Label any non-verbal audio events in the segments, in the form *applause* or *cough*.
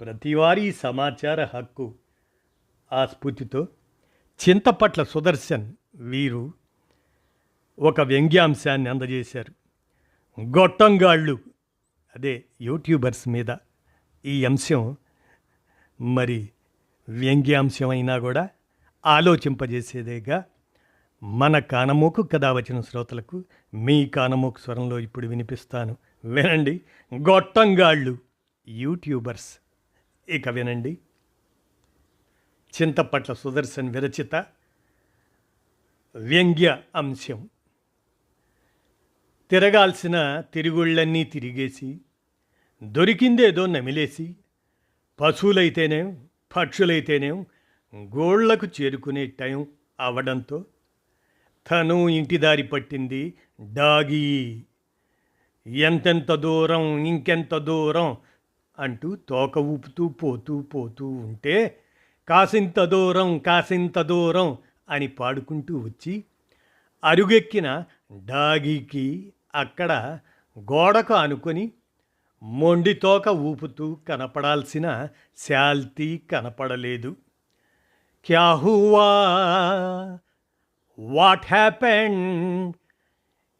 ప్రతివారీ సమాచార హక్కు. ఆ స్ఫూర్తితో చింతపట్ల సుదర్శన్ వీరు ఒక వ్యంగ్యాంశాన్ని అందజేశారు. గొట్టంగాళ్ళు అదే యూట్యూబర్స్ మీద ఈ అంశం మరి వ్యంగ్యాంశం అయినా కూడా ఆలోచింపజేసేదేగా మన కానమోకు కథ వచ్చిన శ్రోతలకు మీ కానమోకు స్వరంలో ఇప్పుడు వినిపిస్తాను. వినండి. గొట్టంగాళ్ళు యూట్యూబర్స్. ఇక వినండి చింతపట్ల సుదర్శన్ విరచిత వ్యంగ్య అంశం. తిరగాల్సిన తిరుగుళ్ళన్నీ తిరిగేసి దొరికిందేదో నమిలేసి పశువులైతేనేం పక్షులైతేనేం గోళ్ళకు చేరుకునే టైం అవడంతో తను ఇంటి దారి పట్టింది డాగి. ఎంతెంత దూరం ఇంకెంత దూరం అంటూ తోక ఊపుతూ పోతూ పోతూ ఉంటే కాసింత దూరం కాసింత దూరం అని పాడుకుంటూ వచ్చి అరుగెక్కిన డాగీకి అక్కడ గోడకు అనుకొని మొండి తోక ఊపుతూ కనపడాల్సిన శాల్తీ కనపడలేదు. క్యాహువా వాట్ హ్యాపెండ్?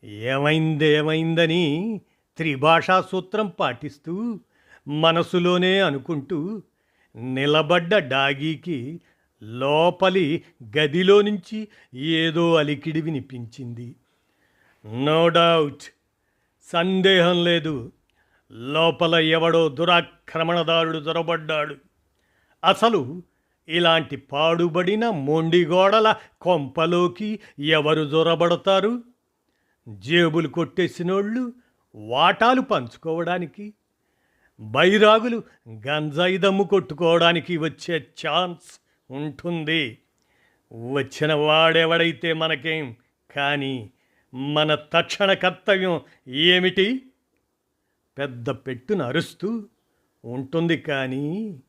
ఏమైందేమైందని త్రిభాషా సూత్రం పాటిస్తూ మనసులోనే అనుకుంటూ నిలబడ్డ డాగీకి లోపలి గదిలో నుంచి ఏదో అలికిడి వినిపించింది. నో డౌట్ సందేహం లేదు. లోపల ఎవడో దురాక్రమణదారుడు జొరబడ్డాడు అసలు ఇలాంటి పాడుబడిన మొండిగోడల కొంపలోకి ఎవరు జొరబడతారు జేబులు కొట్టేసినోళ్ళు వాటాలు పంచుకోవడానికి బైరాగులు గంజాయి దమ్ము కొట్టుకోవడానికి వచ్చే ఛాన్స్ ఉంటుంది. వచ్చిన వాడెవడైతే మనకేం? కానీ మన తక్షణ కర్తవ్యం ఏమిటి? పెద్ద పెట్టును అరుస్తూ ఉంటుంది కానీ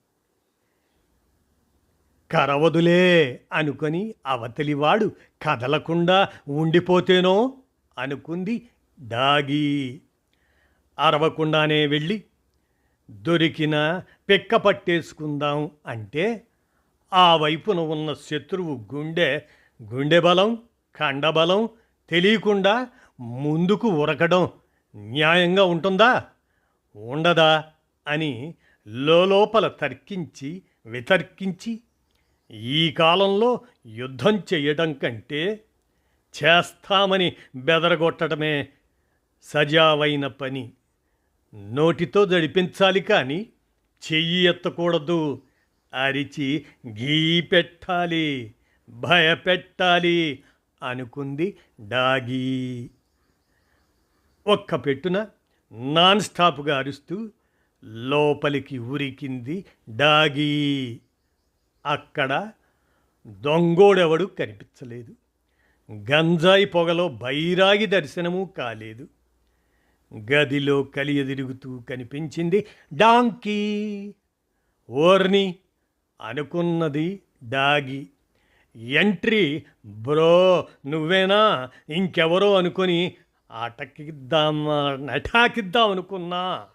కరవదులే అనుకొని అవతలివాడు కదలకుండా ఉండిపోతేనో అనుకుంది డాగి. అరవకుండానే వెళ్ళి దొరికిన పిక్క పట్టేసుకుందాం అంటే ఆ వైపున ఉన్న శత్రువు గుండె గుండె బలం కండబలం తెలియకుండా ముందుకు ఉరకడం న్యాయంగా ఉంటుందా? ఉండదా? అని లోపల తర్కించి వితర్కించి ఈ కాలంలో యుద్ధం చేయడం కంటే చేస్తామని బెదరగొట్టడమే సజావైన పని. నోటితో జడిపించాలి కానీ చెయ్యి ఎత్తకూడదు. అరిచి గీ పెట్టాలి భయపెట్టాలి అనుకుంది డాగి. ఒక్క పెట్టున నాన్ స్టాప్గా అరుస్తూ లోపలికి ఉరికింది డాగి. అక్కడ దొంగోడెవడు కనిపించలేదు. గంజాయి పొగలో బైరాగి దర్శనము కాలేదు. గదిలో కలియదిరుగుతూ కనిపించింది డాంకీ. ఓర్ని అనుకున్నది డాగి. ఎంట్రీ బ్రో నువ్వేనా? ఇంకెవరో అనుకొని అటకిద్దాం నటాకిద్దాం అనుకున్నా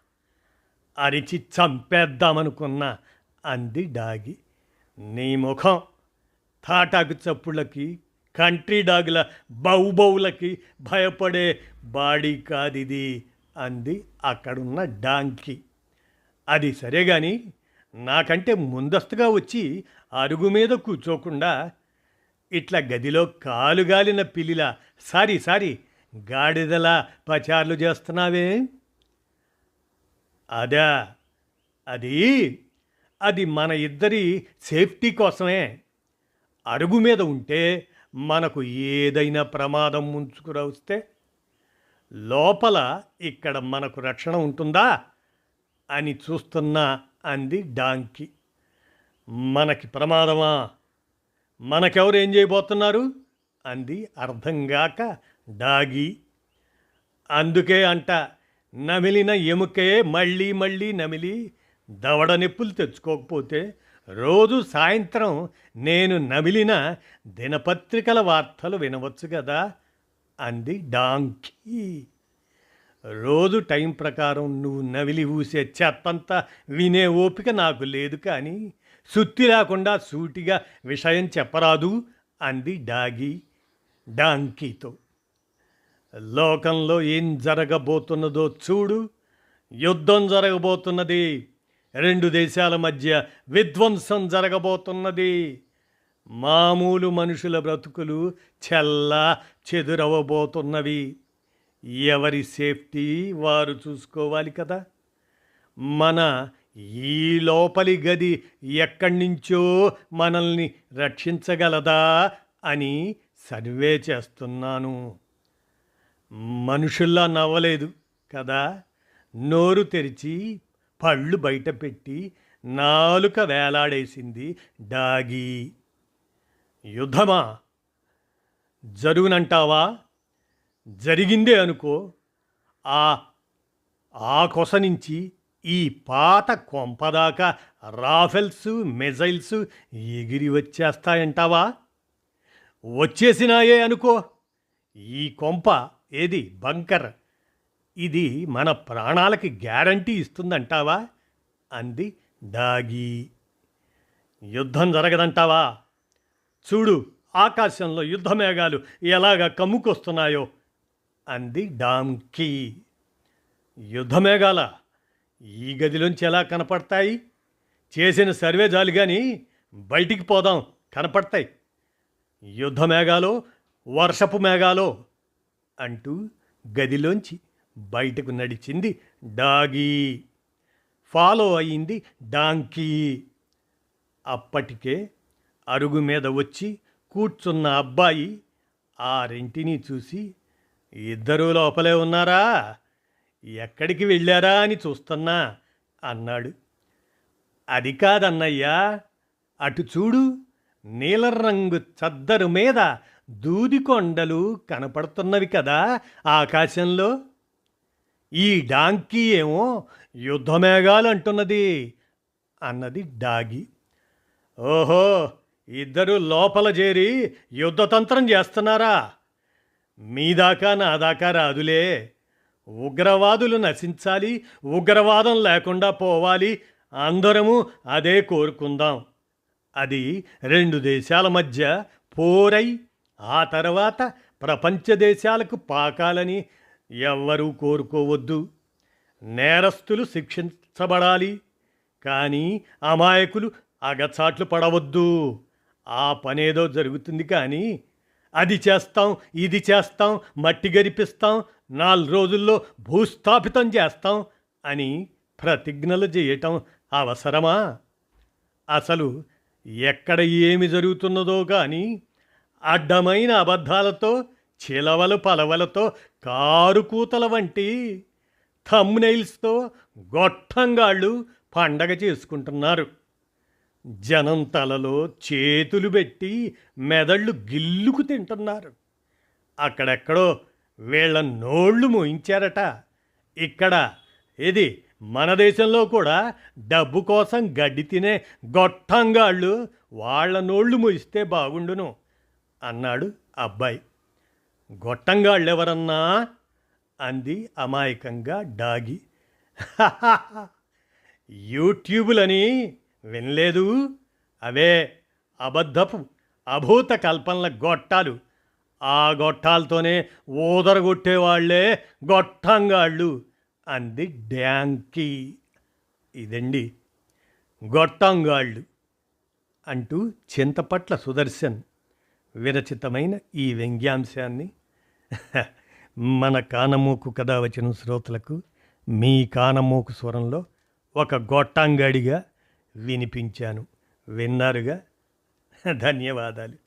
అరిచి చంపేద్దామనుకున్నా అంది డాగి. నీ ముఖం తాటాకు చప్పుళ్ళకి కంట్రీ డాగుల బౌబౌలకి భయపడే బాడీ కాదిది అంది అక్కడున్న డాంకి. అది సరే కానీ నాకంటే ముందస్తుగా వచ్చి అరుగు మీద కూర్చోకుండా ఇట్లా గదిలో కాలుగాలిన పిల్లిలా సారీ సారీ గాడిదలా పచార్లు చేస్తున్నావే? అదా అది అది మన ఇద్దరి సేఫ్టీ కోసమే. అరుగు మీద ఉంటే మనకు ఏదైనా ప్రమాదం ముంచుకురా వస్తే లోపల ఇక్కడ మనకు రక్షణ ఉంటుందా అని చూస్తున్నా అంది డాంకి. మనకి ప్రమాదమా? మనకెవరు ఏం చేయబోతున్నారు? అంది అర్థంగాక డాగి. అందుకే అంట నమిలిన ఎముకే మళ్ళీ మళ్ళీ నమిలి దవడ నొప్పులు తెచ్చుకోకపోతే రోజు సాయంత్రం నేను నమిలిన దినపత్రికల వార్తలు వినవచ్చు కదా అంది డాంకీ. రోజు టైం ప్రకారం నువ్వు నవిలి ఊసే చెత్తంతా వినే ఓపిక నాకు లేదు కానీ సుత్తి లేకుండా సూటిగా విషయం చెప్పరాదు అంది డాగి డాంకీతో. లోకంలో ఏం జరగబోతున్నదో చూడు యుద్ధం జరగబోతున్నది రెండు దేశాల మధ్య విధ్వంసం జరగబోతున్నది. మామూలు మనుషుల బ్రతుకులు చెల్లా చెదురవబోతున్నవి. ఎవరి సేఫ్టీ వారు చూసుకోవాలి కదా. మన ఈ లోపలి గది ఎక్కడి నుంచో మనల్ని రక్షించగలదా అని సర్వే చేస్తున్నాను. మనుషుల్లా నవ్వలేదు కదా. నోరు తెరిచి పళ్ళు బయట పెట్టి నాలుక వేలాడేసింది డాగి. యుద్ధమా? జరుగునంటావా? జరిగిందే అనుకో. ఆ ఆ కొస నుంచి ఈ పాత కొంపదాకా రాఫెల్స్ మిజైల్స్ ఎగిరి వచ్చేస్తాయంటావా? వచ్చేసినాయే అనుకో. ఈ కొంప ఏది? బంకర్. ఇది మన ప్రాణాలకి గ్యారంటీ ఇస్తుందంటావా? అంది డాగి. యుద్ధం జరగదంటావా? చూడు ఆకాశంలో యుద్ధమేఘాలు ఎలాగ కమ్ముకొస్తున్నాయో అంది డాంకీ. యుద్ధమేఘాల ఈ గదిలోంచి ఎలా కనపడతాయి? చేసిన సర్వే జాలు కానీ బయటికి పోదాం కనపడతాయి. యుద్ధ మేఘాలో వర్షపు మేఘాలో అంటూ గదిలోంచి బయటకు నడిచింది డాగీ. ఫాలో అయింది డాంకీ. అప్పటికే అరుగు మీద వచ్చి కూర్చున్న అబ్బాయి ఆ రెంటిని చూసి ఇద్దరూ లోపలే ఉన్నారా? ఎక్కడికి వెళ్ళారా అని చూస్తున్నా అన్నాడు. అది కాదన్నయ్యా అటు చూడు నీల రంగు చద్దరు మీద దూదికొండలు కనపడుతున్నవి కదా ఆకాశంలో. ఈ డాంకీ ఏమో యుద్ధమేఘాలు అంటున్నది అన్నది డాగి. ఓహో ఇద్దరు లోపల చేరి యుద్ధతంత్రం చేస్తున్నారా? మీ దాకా నా దాకా రాదులే. ఉగ్రవాదులు నశించాలి ఉగ్రవాదం లేకుండా పోవాలి అందరము అదే కోరుకుందాం. అది రెండు దేశాల మధ్య పోరై ఆ తర్వాత ప్రపంచ దేశాలకు పాకాలని ఎవ్వరూ కోరుకోవద్దు. నేరస్తులు శిక్షించబడాలి. కానీ అమాయకులు అగచాట్లు పడవద్దు. ఆ పనేదో జరుగుతుంది కానీ అది చేస్తాం ఇది చేస్తాం మట్టి గరిపిస్తాం నాలుగు రోజుల్లో భూస్థాపితం చేస్తాం అని ప్రతిజ్ఞలు చేయటం అవసరమా? అసలు ఎక్కడ ఏమి జరుగుతున్నదో కానీ అడ్డమైన అబద్ధాలతో చిలవలు పలవలతో కారుకూతల వంటి థమ్నైల్స్తో గొట్టంగాళ్ళు పండగ చేసుకుంటున్నారు. జనం తలలో చేతులు పెట్టి మెదళ్ళు గిల్లుకు తింటున్నారు. అక్కడెక్కడో వీళ్ళ నోళ్ళు మోయించారట. ఇక్కడ ఇది మన దేశంలో కూడా డబ్బు కోసం గడ్డి తినే గొట్టంగాళ్ళు వాళ్ళ నోళ్ళు మోయిస్తే బాగుండును అన్నాడు అబ్బాయి. గొట్టంగాళ్ళెవరన్నా? అంది అమాయకంగా డాగి. *laughs* యూట్యూబులని వినలేదు? అవే అబద్ధపు అభూత కల్పనల గొట్టాలు. ఆ గొట్టాలతోనే ఊదరగొట్టేవాళ్ళే గొట్టంగాళ్ళు అంది డ్యాంకీ. ఇదండి గొట్టంగాళ్ళు అంటూ చింతపట్ల సుదర్శన్ విరచితమైన ఈ వ్యంగ్యాంశాన్ని *laughs* మన కానమూకు కథ వచ్చిన శ్రోతలకు మీ కానమూకు స్వరంలో ఒక గొట్టాంగాడిగా వినిపించాను. విన్నారుగా? *laughs* ధన్యవాదాలు.